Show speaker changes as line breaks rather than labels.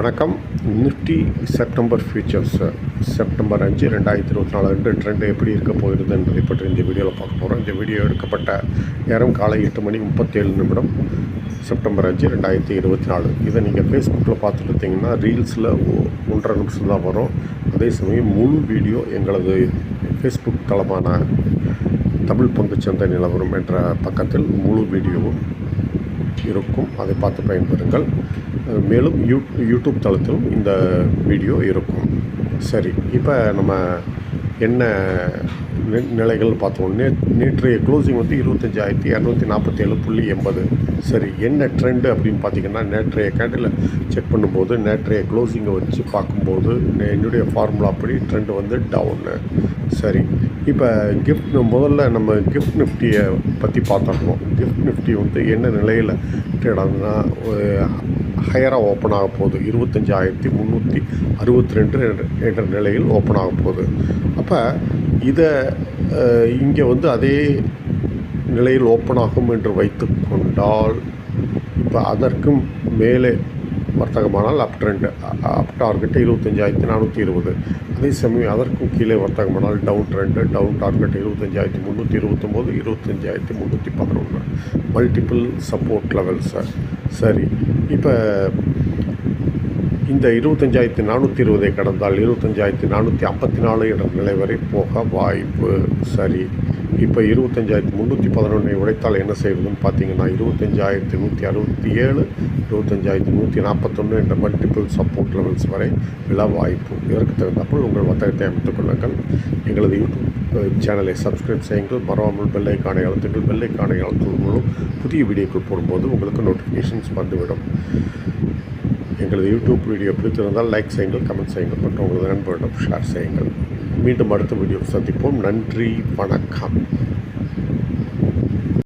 வணக்கம். Nifty September features September அஞ்சு ரெண்டாயிரத்தி இருபத்தி நாலு ரெண்டு ட்ரெண்ட் எப்படி இருக்க போகிறது என்பதை பற்றி இந்த வீடியோவில் பார்க்க போகிறோம் இந்த வீடியோ எடுக்கப்பட்ட நேரம் காலை எட்டு மணி முப்பத்தேழு நிமிடம். செப்டம்பர் அஞ்சு ரெண்டாயிரத்தி இருபத்தி நாலு. இதை நீங்கள் ஃபேஸ்புக்கில் பார்த்துட்டு இருந்தீங்கன்னா ரீல்ஸில் ஒன்றரை நிமிஷம் தான் வரும். அதே சமயம் முழு வீடியோ எங்களது ஃபேஸ்புக் தளமான தமிழ் பங்குச்சந்தை நிலவரம் என்ற பக்கத்தில் முழு வீடியோவும் இருக்கும் அதை பார்த்து பயன்பெறுங்கள் மேலும் யூ யூடியூப் தளத்திலும் இந்த வீடியோ இருக்கும் சரி இப்போ நம்ம என்ன நிலைகள் பார்த்தோம். நே நேற்றைய க்ளோசிங் வந்து இருபத்தஞ்சாயிரத்தி இரநூத்தி நாற்பத்தேழு புள்ளி எண்பது. சரி என்ன ட்ரெண்டு அப்படின்னு பார்த்தீங்கன்னா நேற்றைய கேண்டில் செக் பண்ணும்போது நேற்றைய க்ளோசிங்கை வச்சு பார்க்கும்போது என்னுடைய ஃபார்முலா படி ட்ரெண்டு வந்து டவுனு சரி இப்போ கிஃப்ட் முதல்ல நம்ம கிஃப்ட் நிஃப்டியை பற்றி பார்த்துருக்கோம் கிஃப்ட் நிஃப்டி வந்து என்ன நிலையில் ட்ரேட் ஆகுதுன்னா ஹையராக ஓப்பன் ஆக போகுது. இருபத்தஞ்சாயிரத்தி முந்நூற்றி அறுபத்தி ரெண்டு என்ற நிலையில் ஓப்பன் ஆக போகுது. அப்போ இதை இங்கே வந்து அதே நிலையில் ஓப்பன் ஆகும் என்று வைத்து கொண்டால் இப்போ அதற்கும் மேலே வர்த்தகமானால் அப் ட்ரெண்ட் அப் டார்கெட் இருபத்தஞ்சாயிரத்தி நானூற்றி இருபது. அதே சமயம் அதற்கும் கீழே வர்த்தகமானால் டவுன் ட்ரெண்டு டவுன் டார்கெட் இருபத்தஞ்சாயிரத்தி முந்நூற்றி இருபத்தொம்போது இருபத்தஞ்சாயிரத்தி முந்நூற்றி பதினொன்று. மல்டிபிள் சப்போர்ட் லெவல்ஸ் சரி இப்போ இந்த இருபத்தஞ்சாயிரத்தி நானூற்றி இருபதை கடந்தால் இருபத்தஞ்சாயிரத்தி நானூற்றி ஐம்பத்தி நாலு என்ற நிலை வரை போக வாய்ப்பு. சரி. இப்போ இருபத்தஞ்சாயிரத்தி முந்நூற்றி பதினொன்றை உடைத்தால் என்ன செய்வதுன்னு பார்த்தீங்கன்னா இருபத்தஞ்சாயிரத்தி நூற்றி அறுபத்தி ஏழு இருபத்தஞ்சாயிரத்தி நூற்றி நாற்பத்தொன்று என்ற மல்டிபிள் சப்போர்ட் லெவல்ஸ் வரை விழ வாய்ப்பு. இதற்கு தகுந்தாற்போல் உங்கள் வர்த்தகத்தை அமைத்துக் கொள்ளுங்கள். எங்களது யூடியூப் சேனலை சப்ஸ்கிரைப் செய்யுங்கள். மறவாமல் பெல்லை காணை அழுத்துங்கள். பெல்லை அழுத்துவதன் மூலம் புதிய வீடியோக்கள் போடும்போது உங்களுக்கு நோட்டிஃபிகேஷன்ஸ் வந்துவிடும். எங்களது யூடியூப் வீடியோ பிடித்திருந்தால் லைக் செய்யுங்கள் கமெண்ட் செய்யுங்கள் மற்றும் உங்களது நண்பர்களிடம் ஷேர் செய்யுங்கள். மீண்டும் அடுத்த வீடியோ சந்திப்போம். நன்றி வணக்கம்.